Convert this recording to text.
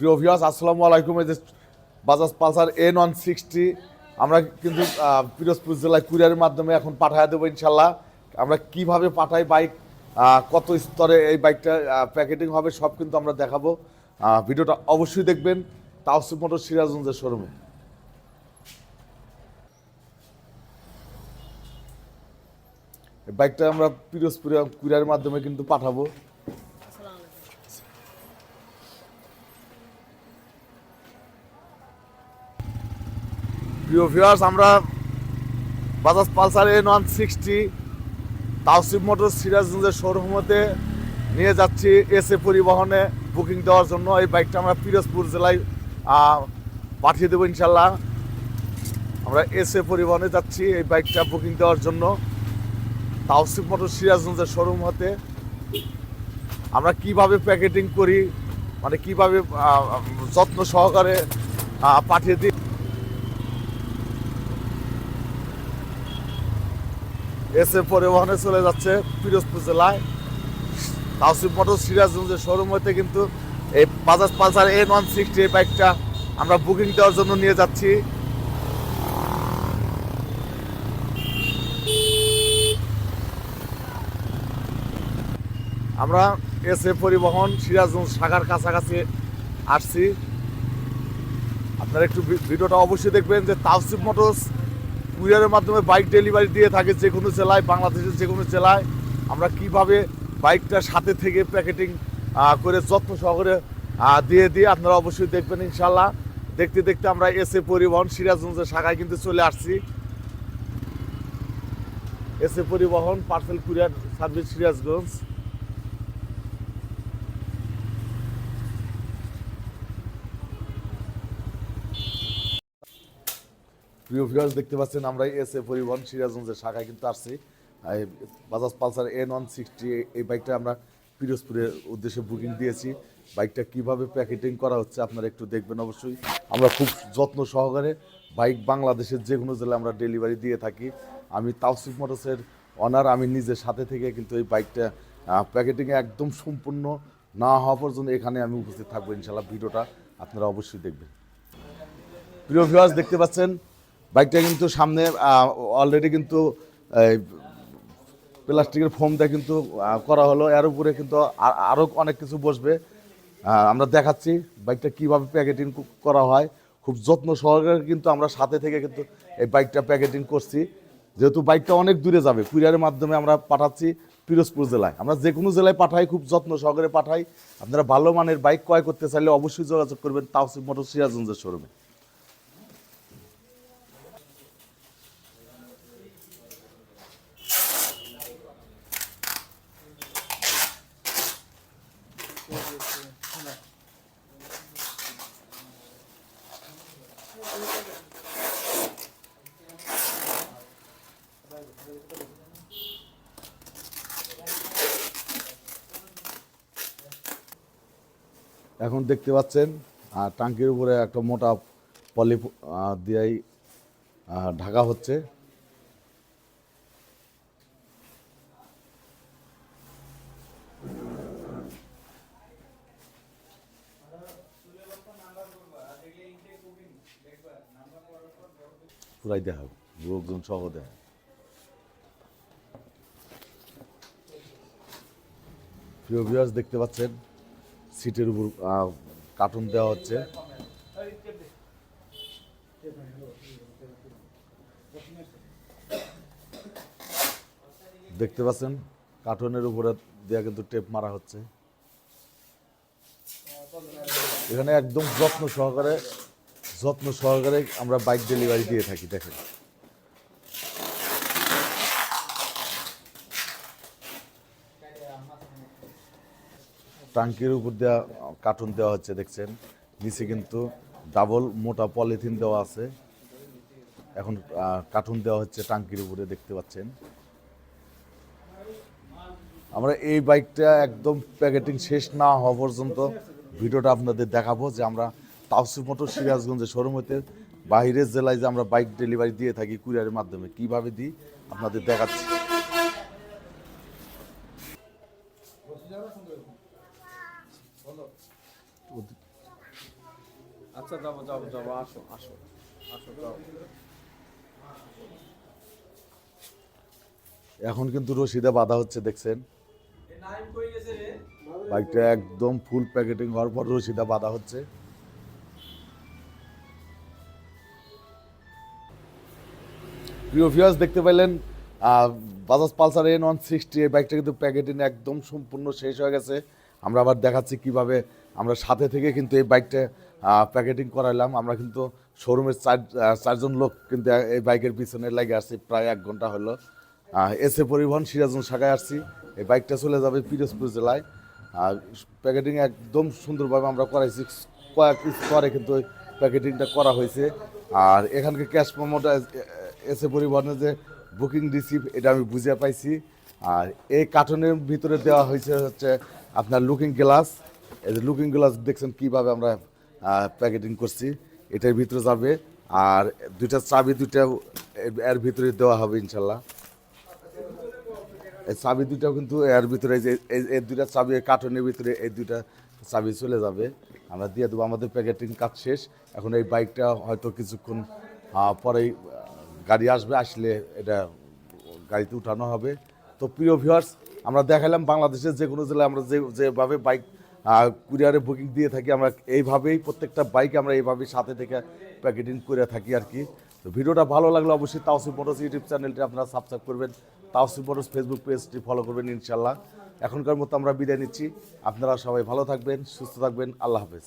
প্রিয় ভিউয়ার্স আসসালামু আলাইকুম। এই যে Bajaj Pulsar N one sixty আমরা কিন্তু পিরোজপুর জেলায় কুরিয়ারের মাধ্যমে এখন পাঠায় দেবো ইনশাল্লাহ আমরা কীভাবে পাঠাই বাইক কত স্তরে এই বাইকটা প্যাকেটিং হবে, সব কিন্তু আমরা দেখাবো। ভিডিওটা অবশ্যই দেখবেন। তাওসিফ মোটর সিরাজগঞ্জের শোরুমে বাইকটা আমরা পিরোজপুরে কুরিয়ারের মাধ্যমে কিন্তু পাঠাবো। প্রিয় ভিউয়ার্স আমরা Bajaj Pulsar N one sixty Tawsif motor সিরাজগঞ্জের শোরুমতে নিয়ে যাচ্ছি এসএ পরিবহনে বুকিং দেওয়ার জন্য। এই বাইকটা আমরা পিরোজপুর জেলায় পাঠিয়ে দেবো ইনশাল্লাহ আমরা এসএ পরিবহনে যাচ্ছি, এই বাইকটা বুকিং দেওয়ার জন্য। তাওসিফ মোটর সিরাজগঞ্জের শোরুম। হতে আমরা কীভাবে প্যাকেটিং করি মানে কীভাবে যত্ন সহকারে পাঠিয়ে দিই এসে পরিবহনে চলে যাচ্ছে পিরোজপুর জেলায়। তাওসিফ মোটর সিরাজগঞ্জের শোরুম হতে কিন্তু এই Bajaj Pulsar N one sixty এই বাইকটা আমরা বুকিং দেওয়ার জন্য নিয়ে যাচ্ছি। আমরা এসে পরিবহন সিরাজগঞ্জ শাখার কাছাকাছি আসছি। আপনারা একটু ভিডিওটা অবশ্যই দেখবেন যে তাওসিফ মোটরস কুরিয়ারের মাধ্যমে বাইক ডেলিভারি দিয়ে থাকে যে কোনো জেলায়, বাংলাদেশের যে কোনো জেলায়। আমরা কীভাবে বাইকটা সাথে থেকে প্যাকেটিং করে যত্ন সহকারে দিয়ে দিয়ে আপনারা অবশ্যই দেখবেন ইনশাল্লাহ দেখতে দেখতে আমরা এস এ পরিবহন সিরাজগঞ্জের শাখায় কিন্তু চলে আসছি। এস এ পরিবহন পার্সেল কুরিয়ার সার্ভিস সিরাজগঞ্জ। প্রিয় ভিউয়ার্স দেখতে পাচ্ছেন আমরা এস এ পরিবহন সিরাজগঞ্জের শাখায় কিন্তু আসছি। Bajaj Pulsar N one sixty এই বাইকটা আমরা পিরোজপুরের উদ্দেশ্যে বুকিং দিয়েছি। বাইকটা কীভাবে প্যাকেটিং করা হচ্ছে আপনারা একটু দেখবেন অবশ্যই। আমরা খুব যত্ন সহকারে বাইক বাংলাদেশের যে কোনো জেলায় আমরা ডেলিভারি দিয়ে থাকি। আমি তাওসিফ মোটরসের অনার আমি নিজের সাথে থেকে কিন্তু এই বাইকটা প্যাকেটিংয়ে একদম সম্পূর্ণ না হওয়া পর্যন্ত এখানে আমি উপস্থিত থাকব ইনশাল্লাহ ভিডিওটা আপনারা অবশ্যই দেখবেন। প্রিয় ভিউয়ার্স দেখতে পাচ্ছেন বাইকটা কিন্তু সামনে অলরেডি কিন্তু প্লাস্টিকের ফোমটা কিন্তু করা হলো। এর উপরে কিন্তু আ- আরও অনেক কিছু বসবে। আমরা দেখাচ্ছি বাইকটা কীভাবে প্যাকেটিং করা হয়। খুব যত্ন সহকারে কিন্তু আমরা সাথে থেকে কিন্তু এই বাইকটা প্যাকেটিং করছি। যেহেতু বাইকটা অনেক দূরে যাবে, কুরিয়ারের মাধ্যমে আমরা পাঠাচ্ছি পিরোজপুর জেলায়। আমরা যে কোনো জেলায় পাঠাই, খুব যত্ন সহকারে পাঠাই। আপনারা ভালো মানের বাইক ক্রয় করতে চাইলে অবশ্যই যোগাযোগ করবেন তাওসিফ মোটর সিরাজগঞ্জের শোরুমে। এখন দেখতে পাচ্ছেন আহ, টাঙ্কির উপরে একটা মোটা পলি দিয়েই ঢাকা হচ্ছে। পুরাই দেখা লোকজন সহ দেখা প্রিয় ভিউয়ার্স দেখতে পাচ্ছেন সিটের উপর কার্টুন দেওয়া হচ্ছে। দেখতে পাচ্ছেন কার্টুনের উপরে দেওয়া কিন্তু টেপ মারা হচ্ছে। এখানে একদম যত্ন সহকারে যত্ন সহকারে আমরা বাইক ডেলিভারি দিয়ে থাকি, দেখেন। টাঙ্কির উপর দেওয়া কার্টুন দেওয়া হচ্ছে, দেখছেন? নিচে কিন্তু ডাবল মোটা পলিথিন দেওয়া আছে। এখন কার্টুন দেওয়া হচ্ছে টাঙ্কির উপরে, দেখতে পাচ্ছেন? আমরা এই বাইকটা একদম প্যাকেটিং শেষ না হওয়া পর্যন্ত ভিডিওটা আপনাদের দেখাবো যে আমরা তাওসিফ মোটর সিরাজগঞ্জের শোরুম হতে বাইরের জেলায় যে আমরা বাইক ডেলিভারি দিয়ে থাকি কুরিয়ারের মাধ্যমে কীভাবে দিই? আপনাদের দেখাচ্ছি। আচ্ছা যাব যাব যাব আসো আসো আসো যাও। এখন কিন্তু রশিদে বাধা হচ্ছে দেখছেন? বাইকটা একদম ফুল প্যাকেটিং হওয়ার পর রশিদা বাধা হচ্ছে। প্রিয় ভিউয়ার্স দেখতে পেলেন Bajaj Pulsar N one sixty এই বাইকটা কিন্তু প্যাকেটিং একদম সম্পূর্ণ শেষ হয়ে গেছে। আমরা আবার দেখাচ্ছি কীভাবে আমরা সাথে থেকে কিন্তু এই বাইকটা প্যাকেটিং করাইলাম। আমরা কিন্তু শোরুমের চার চারজন লোক কিন্তু এই বাইকের পিছনে লাগে আসছি প্রায় এক ঘণ্টা হলো। এসে পরিবহন সিরাজগঞ্জ শাখায় আসছি। এই বাইকটা চলে যাবে পিরোজপুর জেলায়। আর প্যাকেটিং একদম সুন্দরভাবে আমরা করাইছি। কয়েক স্তরে কিন্তু প্যাকেটিংটা করা হয়েছে। আর এখানকার ক্যাশ প্রমোটা এসে পরিবহনের যে বুকিং রিসিভ এটা আমি বুঝে পাইছি। আর এই কার্টনের ভিতরে দেওয়া হয়েছে হচ্ছে আপনার লুকিং গ্লাস এই যে লুকিং গ্লাস দেখছেন কীভাবে আমরা প্যাকেটিং করছি, এটার ভিতরে যাবে। আর দুইটা চাবি, দুইটা এর- ভিতরে দেওয়া হবে ইনশাল্লাহ। এই চাবি দুইটাও কিন্তু এর ভিতরে যে, এই দুইটা চাবি কার্টনের ভিতরে এই দুইটা চাবি চলে যাবে। আমরা দিয়ে দেবো, আমাদের প্যাকেটিং কাজ শেষ। এখন এই বাইকটা হয়তো কিছুক্ষণ পরেই গাড়ি আসবে, আসলে এটা গাড়িতে উঠানো হবে। তো প্রিয় ভিউয়ার্স আমরা দেখালাম বাংলাদেশের যে কোনো জেলায় আমরা যে, যেভাবে বাইক কুরিয়ারে বুকিং দিয়ে থাকি, আমরা এইভাবেই প্রত্যেকটা বাইক আমরা এইভাবেই সাথে থেকে প্যাকেটিং করে থাকি আর কি। তো ভিডিওটা ভালো লাগলে অবশ্যই তাওসিফ মোটরস ইউটিউব চ্যানেলটি আপনারা সাবস্ক্রাইব করবেন, তাওসিফ মোটরস ফেসবুক পেজটি ফলো করবেন ইনশাল্লাহ এখনকার মতো আমরা বিদায় নিচ্ছি। আপনারা সবাই ভালো থাকবেন, সুস্থ থাকবেন, আল্লাহ হাফেজ।